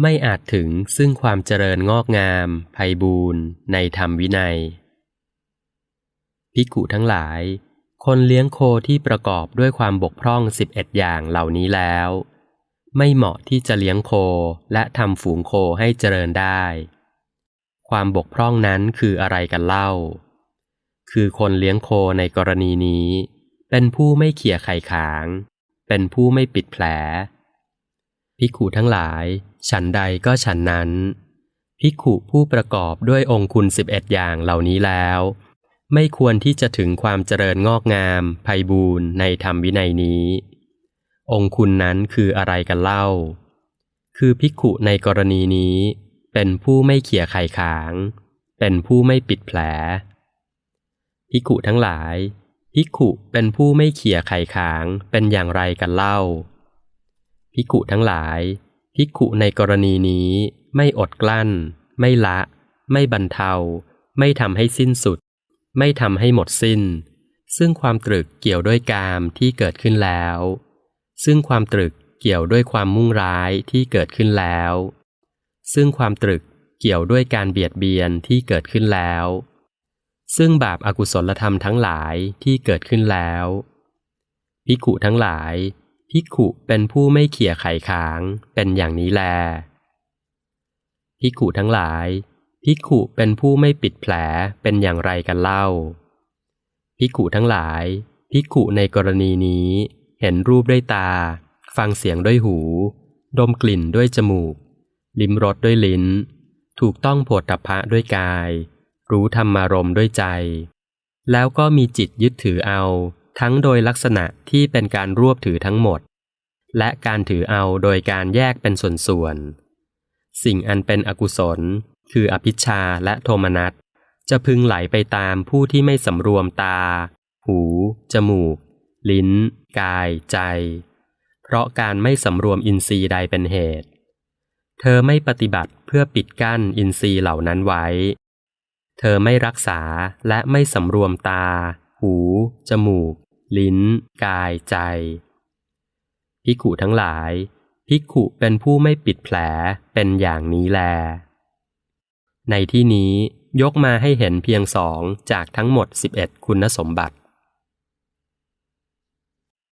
ไม่อาจถึงซึ่งความเจริญงอกงามไพบูรณ์ในธรรมวินัยภิกุทั้งหลาย คนเลี้ยงโคที่ประกอบด้วยความบกพร่องสิบเอ็ดอย่างเหล่านี้แล้ว ไม่เหมาะที่จะเลี้ยงโคและทำฝูงโคให้เจริญได้ ความบกพร่องนั้นคืออะไรกันเล่า คือคนเลี้ยงโคในกรณีนี้ เป็นผู้ไม่เขี่ยไข่ขาง เป็นผู้ไม่ปิดแผลภิกขุทั้งหลาย ฉันใดก็ฉันนั้น ภิกขุผู้ประกอบด้วยองคุณสิบเอ็ดอย่างเหล่านี้แล้ว ไม่ควรที่จะถึงความเจริญงอกงามไพบูรณ์ในธรรมวินัยนี้ องคุณนั้นคืออะไรกันเล่า คือภิกขุในกรณีนี้ เป็นผู้ไม่เขี่ยไข่ขาง เป็นผู้ไม่ปิดแผล ภิกขุทั้งหลายภิกขุเป็นผู้ไม่เขี่ยไข่ขางเป็นอย่างไรกันเล่าภิกขุทั้งหลาย ภิกขุในกรณีนี้ไม่อดกลั้น ไม่ละ ไม่บรรเทา ไม่ทำให้สิ้นสุด ไม่ทำให้หมดสิ้น ซึ่งความตรึกเกี่ยวด้วยกามที่เกิดขึ้นแล้ว ซึ่งความตรึกเกี่ยวด้วยความมุ่งร้ายที่เกิดขึ้นแล้ว ซึ่งความตรึกเกี่ยวด้วยการเบียดเบียนที่เกิดขึ้นแล้ว ซึ่งบาปอากุศลธรรมทั้งหลายที่เกิดขึ้นแล้วภิกขุทั้งหลาย ภิกขุเป็นผู้ไม่เขี่ยไข่ขาง เป็นอย่างนี้แล ภิกขุทั้งหลาย ภิกขุเป็นผู้ไม่ปิดแผลเป็นอย่างไรกันเล่า ภิกขุทั้งหลาย ภิกขุในกรณีนี้ เห็นรูปด้วยตา ฟังเสียงด้วยหู ดมกลิ่นด้วยจมูก ลิ้มรสด้วยลิ้น ถูกต้องโผฏฐัพพะด้วยกาย รู้ธรรมารมด้วยใจ แล้วก็มีจิตยึดถือเอา ทั้งโดยลักษณะที่เป็นการรวบถือทั้งหมด และการถือเอาโดยการแยกเป็นส่วนๆ สิ่งอันเป็นอกุศล คืออภิชาและโทมนัสจะพึงไหลไปตามผู้ที่ไม่สำรวมตา หู จมูก ลิ้น กาย ใจ เพราะการไม่สำรวมอินทรีย์ใดเป็นเหตุ เธอไม่ปฏิบัติเพื่อปิดกั้นอินทรีย์เหล่านั้นไว้ เธอไม่รักษาและไม่สำรวมตา หู จมูก ลิ้น กาย ใจ พิกุทั้งหลาย พิกุเป็นผู้ไม่ปิดแผลเป็นอย่างนี้แล ในที่นี้ยกมาให้เห็นเพียงสองจากทั้งหมด 11 คุณสมบัติ